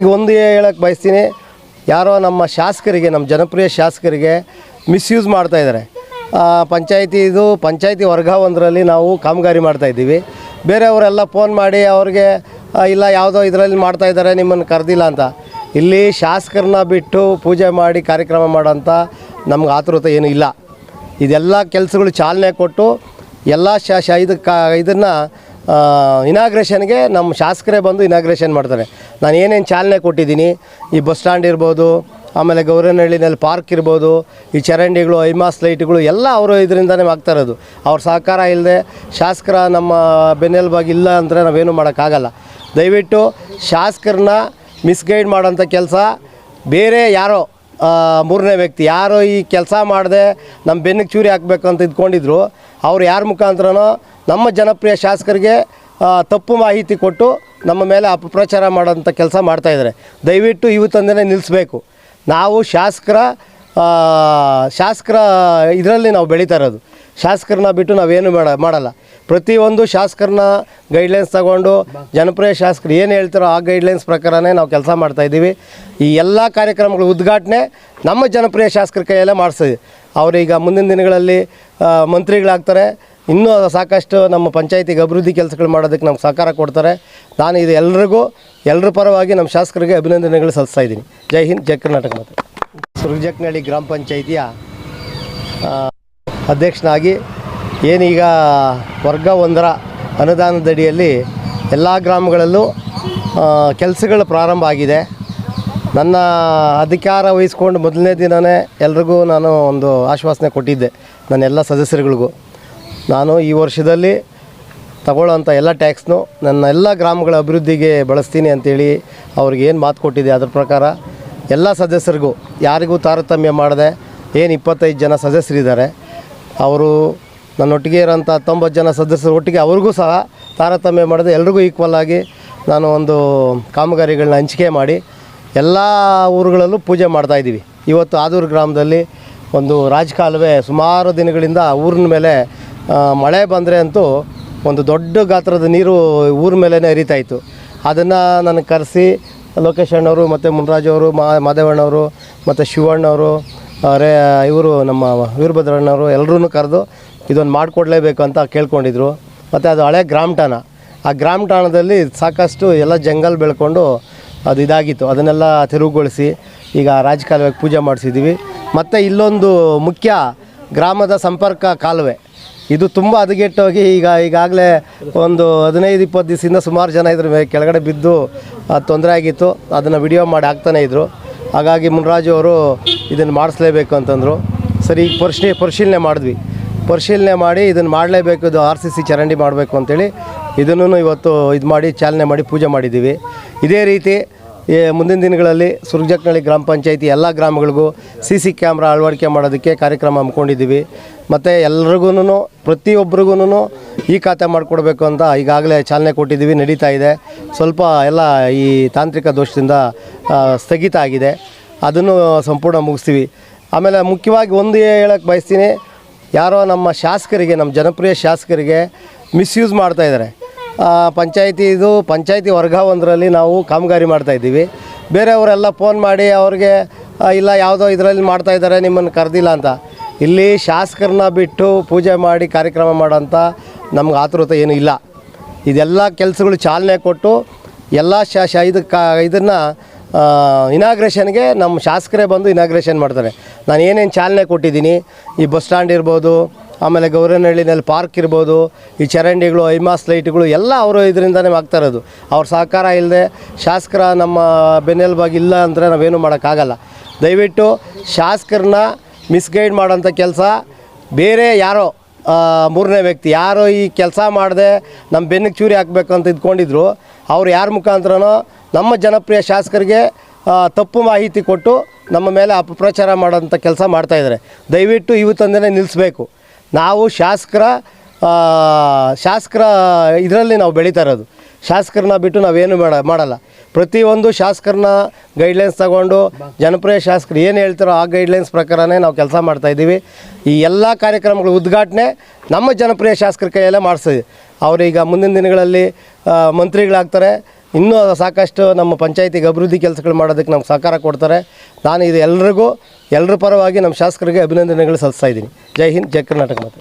ಒಂದು ಹೇಳಕ್ಕೆ ಬಯಸ್ತೀನಿ. ಯಾರೋ ನಮ್ಮ ಶಾಸಕರಿಗೆ, ನಮ್ಮ ಜನಪ್ರಿಯ ಶಾಸಕರಿಗೆ ಮಿಸ್ಯೂಸ್ ಮಾಡ್ತಾ ಇದ್ದಾರೆ. ಪಂಚಾಯಿತಿ ಇದು ವರ್ಗ ಒಂದರಲ್ಲಿ ನಾವು ಕಾಮಗಾರಿ ಮಾಡ್ತಾಯಿದ್ದೀವಿ ಬೇರೆಯವರೆಲ್ಲ ಫೋನ್ ಮಾಡಿ ಅವ್ರಿಗೆ ಇಲ್ಲ, ಯಾವುದೋ ಇದರಲ್ಲಿ ಮಾಡ್ತಾಯಿದ್ದಾರೆ ನಿಮ್ಮನ್ನು ಕರೆದಿಲ್ಲ ಅಂತ. ಇಲ್ಲಿ ಶಾಸಕರನ್ನ ಬಿಟ್ಟು ಪೂಜೆ ಮಾಡಿ ಕಾರ್ಯಕ್ರಮ ಮಾಡೋಂಥ ನಮ್ಗೆ ಆತುರತೆ ಏನೂ ಇಲ್ಲ. ಇದೆಲ್ಲ ಕೆಲಸಗಳು ಚಾಲನೆ ಕೊಟ್ಟು ಎಲ್ಲ ಶಾ, ಇದಕ್ಕೆ, ಇದನ್ನು ಇನಾಗ್ರೇಷನ್ಗೆ ನಮ್ಮ ಶಾಸಕರೇ ಬಂದು ಇನಾಗ್ರೇಷನ್ ಮಾಡ್ತಾರೆ. ನಾನು ಏನೇನು ಚಾಲನೆ ಕೊಟ್ಟಿದ್ದೀನಿ, ಈ ಬಸ್ ಸ್ಟ್ಯಾಂಡ್ ಇರ್ಬೋದು, ಆಮೇಲೆ ಗೌರನಹಳ್ಳಿನಲ್ಲಿ ಪಾರ್ಕ್ ಇರ್ಬೋದು, ಈ ಚರಂಡಿಗಳು, ಐಮಾಸ್ ಲೈಟ್ಗಳು, ಎಲ್ಲ ಅವರು ಇದರಿಂದನೇ ಆಗ್ತಾ ಇರೋದು. ಅವ್ರ ಸಹಕಾರ ಇಲ್ಲದೆ ಶಾಸಕರ ನಮ್ಮ ಬೆನ್ನೆಲುಬಾಗಿ ಇಲ್ಲ ಅಂದರೆ ನಾವೇನು ಮಾಡೋಕ್ಕಾಗಲ್ಲ. ದಯವಿಟ್ಟು ಶಾಸಕರನ್ನ ಮಿಸ್ಗೈಡ್ ಮಾಡೋಂಥ ಕೆಲಸ, ಬೇರೆ ಯಾರೋ ಮೂರನೇ ವ್ಯಕ್ತಿ. ಯಾರು ಈ ಕೆಲಸ ಮಾಡದೆ ನಮ್ಮ ಬೆನ್ನಿಗೆ ಚೂರಿ ಹಾಕಬೇಕು ಅಂತ ಇದ್ಕೊಂಡಿದ್ರು. ಅವ್ರು ಯಾರ ಮುಖಾಂತರನೋ ನಮ್ಮ ಜನಪ್ರಿಯ ಶಾಸಕರಿಗೆ ತಪ್ಪು ಮಾಹಿತಿ ಕೊಟ್ಟು ನಮ್ಮ ಮೇಲೆ ಅಪಪ್ರಚಾರ ಮಾಡೋಂಥ ಕೆಲಸ ಮಾಡ್ತಾಯಿದ್ದಾರೆ ದಯವಿಟ್ಟು ಇವತ್ತಂದೇ ನಿಲ್ಲಿಸ್ಬೇಕು ನಾವು ಶಾಸಕರ ಶಾಸಕರ ಇದರಲ್ಲಿ ನಾವು ಬೆಳೀತಾ ಇರೋದು. ಶಾಸಕರನ್ನ ಬಿಟ್ಟು ನಾವೇನು ಮಾಡ ಮಾಡಲ್ಲ. ಪ್ರತಿಯೊಂದು ಶಾಸಕರನ್ನ ಗೈಡ್ಲೈನ್ಸ್ ತಗೊಂಡು ಜನಪ್ರಿಯ ಶಾಸಕರು ಏನು ಹೇಳ್ತಾರೋ ಆ ಗೈಡ್ಲೈನ್ಸ್ ಪ್ರಕಾರನೇ ನಾವು ಕೆಲಸ ಮಾಡ್ತಾಯಿದ್ದೀವಿ ಈ ಎಲ್ಲ ಕಾರ್ಯಕ್ರಮಗಳ ಉದ್ಘಾಟನೆ ನಮ್ಮ ಜನಪ್ರಿಯ ಶಾಸಕರ ಕೈಯಲ್ಲೇ ಮಾಡಿಸ್ತೀವಿ ಅವರೀಗ ಮುಂದಿನ ದಿನಗಳಲ್ಲಿ ಮಂತ್ರಿಗಳಾಗ್ತಾರೆ. ಇನ್ನೂ ಸಾಕಷ್ಟು ನಮ್ಮ ಪಂಚಾಯತಿಗೆ ಅಭಿವೃದ್ಧಿ ಕೆಲಸಗಳು ಮಾಡೋದಕ್ಕೆ ನಮ್ಗೆ ಸಹಕಾರ ಕೊಡ್ತಾರೆ. ನಾನು ಇದು ಎಲ್ರಿಗೂ ಎಲ್ಲರ ಪರವಾಗಿ ನಮ್ಮ ಶಾಸಕರಿಗೆ ಅಭಿನಂದನೆಗಳು ಸಲ್ಲಿಸ್ತಾ ಇದ್ದೀನಿ. ಜೈ ಹಿಂದ್, ಜೈ ಕರ್ನಾಟಕ ಮತ್ತು ಸುರ್ಜಕ್ನಹಳ್ಳಿ ಗ್ರಾಮ ಪಂಚಾಯಿತಿಯ ಅಧ್ಯಕ್ಷನಾಗಿ ಏನೀಗ ವರ್ಗ ಒಂದರ ಅನುದಾನದಡಿಯಲ್ಲಿ ಎಲ್ಲ ಗ್ರಾಮಗಳಲ್ಲೂ ಕೆಲಸಗಳು ಪ್ರಾರಂಭ ಆಗಿದೆ. ನನ್ನ ಅಧಿಕಾರ ವಹಿಸ್ಕೊಂಡು ಮೊದಲನೇ ದಿನವೇ ಎಲ್ರಿಗೂ ನಾನು ಒಂದು ಆಶ್ವಾಸನೆ ಕೊಟ್ಟಿದ್ದೆ, ನನ್ನ ಎಲ್ಲ ಸದಸ್ಯರುಗಳಿಗೂ. ನಾನು ಈ ವರ್ಷದಲ್ಲಿ ತಗೊಳ್ಳೋಂಥ ಎಲ್ಲ ಟ್ಯಾಕ್ಸ್ನು ನನ್ನ ಎಲ್ಲ ಗ್ರಾಮಗಳ ಅಭಿವೃದ್ಧಿಗೆ ಬಳಸ್ತೀನಿ ಅಂತೇಳಿ ಅವ್ರಿಗೆ ಏನು ಮಾತು ಕೊಟ್ಟಿದ್ದೆ ಅದ್ರ ಪ್ರಕಾರ, ಎಲ್ಲ ಸದಸ್ಯರಿಗೂ, ಯಾರಿಗೂ ತಾರತಮ್ಯ ಮಾಡದೆ, ಏನು ಇಪ್ಪತ್ತೈದು ಜನ ಸದಸ್ಯರಿದ್ದಾರೆ ಅವರು ನನ್ನೊಟ್ಟಿಗೆ ಇರೋಂಥ ತೊಂಬತ್ತು ಜನ ಸದಸ್ಯರು ಒಟ್ಟಿಗೆ ಅವ್ರಿಗೂ ಸಹ ತಾರತಮ್ಯ ಮಾಡದೆ. ಎಲ್ರಿಗೂ ಈಕ್ವಲ್ ಆಗಿ ನಾನು ಒಂದು ಕಾಮಗಾರಿಗಳನ್ನ ಹಂಚಿಕೆ ಮಾಡಿ ಎಲ್ಲ ಊರುಗಳಲ್ಲೂ ಪೂಜೆ ಮಾಡ್ತಾಯಿದ್ದೀವಿ ಇವತ್ತು ಆದೂರು ಗ್ರಾಮದಲ್ಲಿ ಒಂದು ರಾಜಕಾಲುವೆ ಸುಮಾರು ದಿನಗಳಿಂದ ಊರಿನ ಮೇಲೆ ಮಳೆ ಬಂದರೆ ಅಂತೂ ಒಂದು ದೊಡ್ಡ ಗಾತ್ರದ ನೀರು ಊರ ಮೇಲೇ ಹರಿತಾ ಇತ್ತು. ಅದನ್ನು ನನಗೆ ಕರೆಸಿ ಲೋಕೇಶ್ ಅಣ್ಣವರು ಮತ್ತು ಮುನ್ರಾಜವರು ಮಾ, ಮಾದೇವಣ್ಣವರು ಮತ್ತು ಶಿವಣ್ಣವರು ರೇ ಇವರು ನಮ್ಮ ವೀರಭದ್ರಣ್ಣವರು ಎಲ್ಲರೂ ಕರೆದು ಇದೊಂದು ಮಾಡಿಕೊಡ್ಲೇಬೇಕು ಅಂತ ಕೇಳ್ಕೊಂಡಿದ್ರು. ಮತ್ತು ಅದು ಹಳೆ ಗ್ರಾಮ ಠಾಣ ಆ ಗ್ರಾಮ ಠಾಣದಲ್ಲಿ ಸಾಕಷ್ಟು ಎಲ್ಲ ಜಂಗಲ್ ಬೆಳ್ಕೊಂಡು ಅದು ಇದಾಗಿತ್ತು. ಅದನ್ನೆಲ್ಲ ತೆರವುಗೊಳಿಸಿ ಈಗ ರಾಜಕಾಲುವೆಗೆ ಪೂಜೆ ಮಾಡಿಸಿದ್ದೀವಿ. ಮತ್ತು ಇಲ್ಲೊಂದು ಮುಖ್ಯ ಗ್ರಾಮದ ಸಂಪರ್ಕ ಕಾಲುವೆ. ಇದು ತುಂಬ ಹದಗೆಟ್ಟೋಗಿ ಈಗ ಈಗಾಗಲೇ ಒಂದು ಹದಿನೈದು, ಇಪ್ಪತ್ತು ದಿವಸದಿಂದ ಸುಮಾರು ಜನ ಇದ್ರ. ಕೆಳಗಡೆ ಬಿದ್ದು ತೊಂದರೆ ಆಗಿತ್ತು. ಅದನ್ನು ವಿಡಿಯೋ ಮಾಡಿ ಹಾಕ್ತಾನೆ ಇದ್ದರು ಹಾಗಾಗಿ ಮುನ್ರಾಜು ಅವರು ಇದನ್ನು ಮಾಡಿಸ್ಲೇಬೇಕು ಅಂತಂದರು. ಸರಿ, ಈಗ ಪರಿಶೀಲಿ ಪರಿಶೀಲನೆ ಮಾಡಿದ್ವಿ. ಪರಿಶೀಲನೆ ಮಾಡಿ ಇದನ್ನು ಮಾಡಲೇಬೇಕು, ಇದು ಆರ್ ಸಿ ಸಿ ಚರಂಡಿ ಮಾಡಬೇಕು ಅಂತೇಳಿ ಇದನ್ನು ಇವತ್ತು ಇದು ಮಾಡಿ ಚಾಲನೆ ಮಾಡಿ ಪೂಜೆ ಮಾಡಿದ್ದೀವಿ. ಇದೇ ರೀತಿ ಮುಂದಿನ ದಿನಗಳಲ್ಲಿ ಸುರ್ಜಕ್ನಳ್ಳಿ ಗ್ರಾಮ ಪಂಚಾಯತಿ ಎಲ್ಲ ಗ್ರಾಮಗಳಿಗೂ ಸಿ ಸಿ ಕ್ಯಾಮ್ರಾ ಅಳವಡಿಕೆ ಮಾಡೋದಕ್ಕೆ ಕಾರ್ಯಕ್ರಮ ಹಮ್ಮಿಕೊಂಡಿದ್ದೀವಿ. ಮತ್ತು ಎಲ್ರಿಗೂ ಪ್ರತಿಯೊಬ್ಬರಿಗೂ ಈ ಖಾತೆ ಮಾಡಿಕೊಡ್ಬೇಕು ಅಂತ ಈಗಾಗಲೇ ಚಾಲನೆ ಕೊಟ್ಟಿದ್ದೀವಿ, ನಡೀತಾ ಇದೆ. ಸ್ವಲ್ಪ ಎಲ್ಲ ಈ ತಾಂತ್ರಿಕ ದೋಷದಿಂದ ಸ್ಥಗಿತ ಆಗಿದೆ. ಅದನ್ನು ಸಂಪೂರ್ಣ ಮುಗಿಸ್ತೀವಿ. ಆಮೇಲೆ ಮುಖ್ಯವಾಗಿ ಒಂದು ಹೇಳಕ್ಕೆ ಬಯಸ್ತೀನಿ, ಯಾರೋ ನಮ್ಮ ಶಾಸಕರಿಗೆ, ನಮ್ಮ ಜನಪ್ರಿಯ ಶಾಸಕರಿಗೆ ಮಿಸ್ಯೂಸ್ ಮಾಡ್ತಾ ಇದ್ದಾರೆ. ಪಂಚಾಯತಿ ಇದು ವರ್ಗ ಒಂದರಲ್ಲಿ ನಾವು ಕಾಮಗಾರಿ ಮಾಡ್ತಾಯಿದ್ದೀವಿ ಬೇರೆಯವರೆಲ್ಲ ಫೋನ್ ಮಾಡಿ ಅವ್ರಿಗೆ ಇಲ್ಲ ಯಾವುದೋ ಇದರಲ್ಲಿ ಮಾಡ್ತಾ ಇದ್ದಾರೆ, ನಿಮ್ಮನ್ನು ಕರೆದಿಲ್ಲ ಅಂತ. ಇಲ್ಲಿ ಶಾಸಕರನ್ನ ಬಿಟ್ಟು ಪೂಜೆ ಮಾಡಿ ಕಾರ್ಯಕ್ರಮ ಮಾಡೋಂಥ ನಮ್ಗೆ ಆತುರತೆ ಏನೂ ಇಲ್ಲ. ಇದೆಲ್ಲ ಕೆಲಸಗಳು ಚಾಲನೆ ಕೊಟ್ಟು ಎಲ್ಲ ಶಾಶ ಶಾ ಇದಕ್ಕೆ ಇದನ್ನು ಇನಾಗ್ರೇಷನ್ಗೆ ನಮ್ಮ ಶಾಸಕರೇ ಬಂದು ಇನಾಗ್ರೇಷನ್ ಮಾಡ್ತಾರೆ. ನಾನು ಏನೇನು ಚಾಲನೆ ಕೊಟ್ಟಿದ್ದೀನಿ, ಈ ಬಸ್ ಸ್ಟ್ಯಾಂಡ್ ಇರ್ಬೋದು, ಆಮೇಲೆ ಗೌರನಹಳ್ಳಿನಲ್ಲಿ ಪಾರ್ಕ್ ಇರ್ಬೋದು, ಈ ಚರಂಡಿಗಳು, ಐಮಾಸ್ ಲೈಟ್ಗಳು ಎಲ್ಲ ಅವರು ಇದರಿಂದನೇ ಆಗ್ತಾ ಇರೋದು. ಅವ್ರ ಸಹಕಾರ ಇಲ್ಲದೆ ಶಾಸಕರ ನಮ್ಮ ಬೆನ್ನೆಲುಬಾಗಿ ಇಲ್ಲ ಅಂದರೆ ನಾವೇನು ಮಾಡೋಕ್ಕಾಗಲ್ಲ. ದಯವಿಟ್ಟು ಶಾಸಕರನ್ನ ಮಿಸ್ಗೈಡ್ ಮಾಡೋಂಥ ಕೆಲಸ, ಬೇರೆ ಯಾರೋ ಮೂರನೇ ವ್ಯಕ್ತಿ. ಯಾರು ಈ ಕೆಲಸ ಮಾಡದೆ ನಮ್ಮ ಬೆನ್ನಿಗೆ ಚೂರಿ ಹಾಕಬೇಕು ಅಂತ ಇದ್ಕೊಂಡಿದ್ರು. ಅವ್ರು ಯಾರ ಮುಖಾಂತರನೋ ನಮ್ಮ ಜನಪ್ರಿಯ ಶಾಸಕರಿಗೆ ತಪ್ಪು ಮಾಹಿತಿ ಕೊಟ್ಟು ನಮ್ಮ ಮೇಲೆ ಅಪಪ್ರಚಾರ ಮಾಡೋಂಥ ಕೆಲಸ ಮಾಡ್ತಾಯಿದ್ದಾರೆ ದಯವಿಟ್ಟು ಇವತ್ತಂದೇ ನಿಲ್ಲಿಸ್ಬೇಕು ನಾವು ಶಾಸಕರ ಶಾಸಕರ ಇದರಲ್ಲಿ ನಾವು ಬೆಳೀತಾ ಇರೋದು. ಶಾಸಕರನ್ನ ಬಿಟ್ಟು ನಾವೇನು ಮಾಡ, ಮಾಡಲ್ಲ. ಪ್ರತಿಯೊಂದು ಶಾಸಕರನ್ನ ಗೈಡ್ಲೈನ್ಸ್ ತಗೊಂಡು ಜನಪ್ರಿಯ ಶಾಸಕರು ಏನು ಹೇಳ್ತಾರೋ ಆ ಗೈಡ್ಲೈನ್ಸ್ ಪ್ರಕಾರನೇ ನಾವು ಕೆಲಸ ಮಾಡ್ತಾಯಿದ್ದೀವಿ ಈ ಎಲ್ಲ ಕಾರ್ಯಕ್ರಮಗಳ ಉದ್ಘಾಟನೆ ನಮ್ಮ ಜನಪ್ರಿಯ ಶಾಸಕರ ಕೈಯಲ್ಲೇ ಮಾಡಿಸ್ತೀವಿ ಅವರೀಗ ಮುಂದಿನ ದಿನಗಳಲ್ಲಿ ಮಂತ್ರಿಗಳಾಗ್ತಾರೆ. ಇನ್ನೂ ಸಾಕಷ್ಟು ನಮ್ಮ ಪಂಚಾಯತಿಗೆ ಅಭಿವೃದ್ಧಿ ಕೆಲಸಗಳು ಮಾಡೋದಕ್ಕೆ ನಮ್ಗೆ ಸಹಕಾರ ಕೊಡ್ತಾರೆ. ನಾನು ಇದು ಎಲ್ರಿಗೂ ಎಲ್ಲರ ಪರವಾಗಿ ನಮ್ಮ ಶಾಸಕರಿಗೆ ಅಭಿನಂದನೆಗಳು ಸಲ್ಲಿಸ್ತಾ ಇದ್ದೀನಿ. ಜೈ ಹಿಂದ್, ಜೈ ಕರ್ನಾಟಕ ಮಾತು.